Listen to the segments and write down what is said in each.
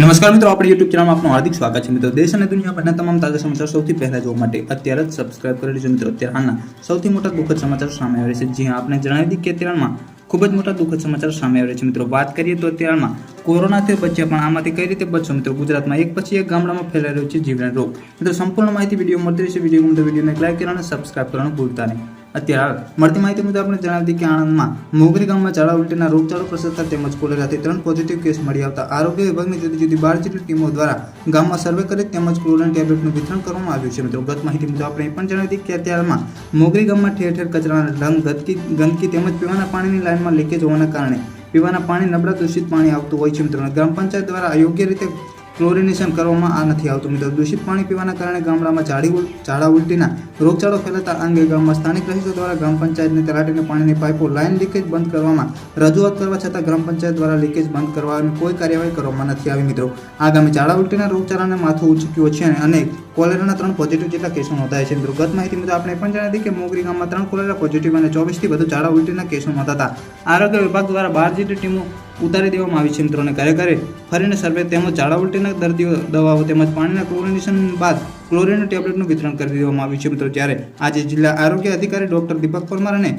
નમસ્કાર મિત્રો, આપણે યુટ્યુબ ચેનલમાં આપનું હાર્દિક સ્વાગત છે. મિત્રો, દેશ અને દુનિયાભરના તમામ તાજા સમાચાર સૌથી પહેલા જોવા માટે અત્યારે જ સબસ્ક્રાઇબ કરી લેજો. મિત્રો, અત્યારે હાલના સૌથી મોટા દુઃખદ સમાચાર સામે આવે છે. જ્યાં આપણે જણાવી દીધી કે અત્યારમાં ખૂબ જ મોટા દુઃખદ સમાચાર સામે આવે છે. મિત્રો, વાત કરીએ તો અત્યારમાં કોરોનાથી બચ્યા પણ આમાંથી કઈ રીતે બચશો? મિત્રો, ગુજરાતમાં એક પછી એક ગામડામાં ફેલાઈ રહ્યો છે જીવલેણ રોગ. મિત્રો, સંપૂર્ણ માહિતી વીડિયો મળતી રહેશે. વીડિયો ગમતો વિડીયોને લાઈક કરવાનું સબસ્ક્રાઇબ કરવાનું ભૂલતા નહીં. અત્યારે મળતી માહિતી મુજબ આપણે જણાવી દીધી કે આણંદમાં મોગરી ગામમાં ઝાડા ઉલટીના રોગચાળો પ્રસરતા તેમજ કોલેરાથી ત્રણ પોઝિટિવ કેસ મળી આવતા આરોગ્ય વિભાગની જુદી જુદી બાર જેટલી ટીમો દ્વારા ગામમાં સર્વે કરી તેમજ ક્લોરીન ટેબ્લેટનું વિતરણ કરવામાં આવ્યું છે. મિત્રો, ગત માહિતી મુજબ આપણે એ પણ જણાવી દઈએ કે અત્યારમાં મોગરી ગામમાં ઠેર ઠેર કચરાના ઢંગ ગંદકી ગંદકી તેમજ પીવાના પાણીની લાઇનમાં લીકેજ હોવાના કારણે પીવાના પાણી નબળા દૂષિત પાણી આવતું હોય છે. મિત્રો ગ્રામ પંચાયત દ્વારા અયોગ્ય રીતે ક્લોરિનેશન કરવામાં આ નથી આવતું. મિત્રો, દૂષિત પાણી પીવાના કારણે ગામડામાં ઝાડી ઝાડા ઉલટીના રોગચાળો ફેલાતા આ અંગે ગામમાં સ્થાનિક રહીશો દ્વારા ગ્રામ પંચાયતને તલાટીને પાણીની પાઇપો લાઇન લીકેજ બંધ કરવામાં રજૂઆત કરવા છતાં ગ્રામ પંચાયત દ્વારા લીકેજ બંધ કરવાની કોઈ કાર્યવાહી કરવામાં નથી આવી. મિત્રો, આગામી ઝાડા ઉલટીના રોગચાળાને માથું ઉચક્યું છે અને કોલેરાના ત્રણ પોઝિટિવ જેટલા કેસો નોંધાયા છે. મિત્રો, ગત માહિતી મુજબ આપણે પણ જણાવી કે મોગરી ગામમાં ત્રણ કોલેરા પોઝિટિવ અને ચોવીસથી વધુ ઝાડા ઉલટીના કેસો નોંધાતા. આરોગ્ય વિભાગ દ્વારા બાર જેટલી ટીમો ઉતારી દેવામાં આવી છે મિત્રોને ઘરે ઘરે ફરીને સર્વે તેમજ ઝાડાવટીના દર્દીઓ દવાઓ તેમજ પાણીના ક્લોરિનેશન બાદ ક્લોરિન ટેબ્લેટનું વિતરણ કરી દેવામાં આવ્યું છે મિત્રો. જ્યારે આજે જિલ્લા આરોગ્ય અધિકારી ડોક્ટર દીપક પરમાર અને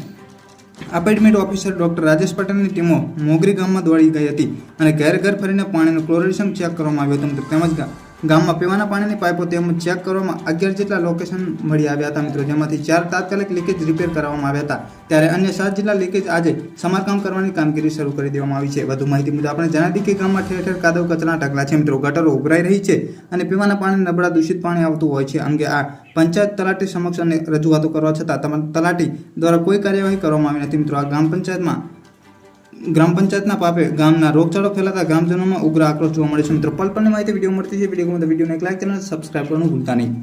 અપોઇન્ટમેન્ટ ઓફિસર ડોક્ટર રાજેશ પટેલની ટીમો મોગરી ગામમાં દોડી ગઈ હતી. અને ઘેર ઘર ફરીને પાણીનું ક્લોરિનેશન ચેક કરવામાં આવ્યું હતું. તેમજ ગામમાં પીવાના પાણીની પાઇપો તેમજ ચેક કરવામાં અગિયાર જેટલા લોકેશન મળી આવ્યા હતા મિત્રો. જેમાંથી ચાર તાત્કાલિક લીકેજ રિપેર કરવામાં આવ્યા હતા. ત્યારે અન્ય સાત જેટલા લીકેજ આજે સમારકામ કરવાની કામગીરી શરૂ કરી દેવામાં આવી છે. વધુ માહિતી મુજબ આપણે જણાવી કે ગામમાં ઠેર ઠેર કાદવ કચરા ઢગલા છે મિત્રો. ગટરો ઉભરાઈ રહી છે અને પીવાના પાણી નબળા દૂષિત પાણી આવતું હોય છે. અંગે આ પંચાયત તલાટી સમક્ષ અને રજૂઆતો કરવા છતાં તલાટી દ્વારા કોઈ કાર્યવાહી કરવામાં આવી નથી મિત્રો. આ ગ્રામ પંચાયતમાં ગ્રામ પંચાયતના પાપે ગામના રોગચાળો ફેલાતા ગ્રામજનોમાં ઉગ્ર આક્રોશ જોવા મળે છે. મિત્રો, પલ માહિતી વીડિયો મળતી છે વીડિયો ગમે તો વિડીયોને એક લાઈક ચેનલ સબસ્ક્રાઈબ કરવાનું ભૂલતા નહીં.